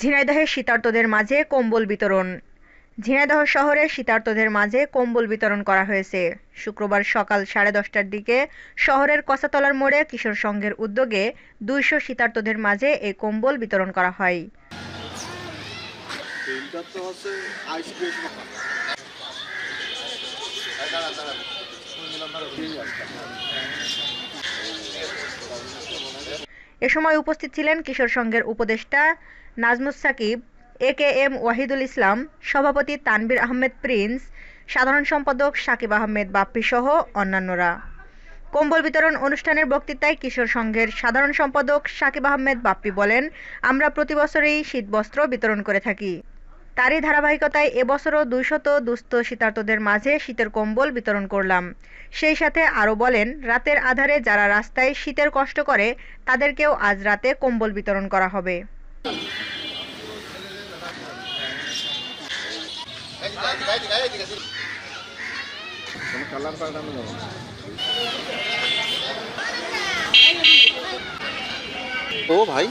ঝিনাইদহে শীতার্তদের মাঝে কম্বল বিতরণ। ঝিনাইদহ শহরে শীতার্তদের মাঝে কম্বল বিতরণ করা হয়েছে। শুক্রবার সকাল সাড়ে দশটার দিকে শহরের কসাতলার মোড়ে কিশোর সংঘের উদ্যোগে দুইশো শীতার্তদের মাঝে এই কম্বল বিতরণ করা হয়। এ সময় উপস্থিত ছিলেন কিশোর সংঘের উপদেষ্টা Nazmus Sakib, A K M Wahidul Islam, সভাপতি তানবির আহমেদ প্রিন্স, সাধারণ সম্পাদক সাকিব আহমেদ বাপ্পি সহ অন্যান্যরা। কম্বল বিতরণ অনুষ্ঠানের বক্তৃতায় কিশোর সংঘের সাধারণ সম্পাদক সাকিব আহমেদ বাপ্পি বলেন, আমরা প্রতি বছরেই শীতবস্ত্র বিতরণ করে থাকি। তারই ধারাবাহিকতায় এবছরও দুইশত দুস্থ শীতার্তদের মাঝে শীতের কম্বল বিতরণ করলাম সেই সাথে আরও বলেন, রাতের আধারে যারা রাস্তায় শীতের কষ্ট করে, তাদেরকেও আজ রাতে কম্বল বিতরণ করা হবে। ও ভাই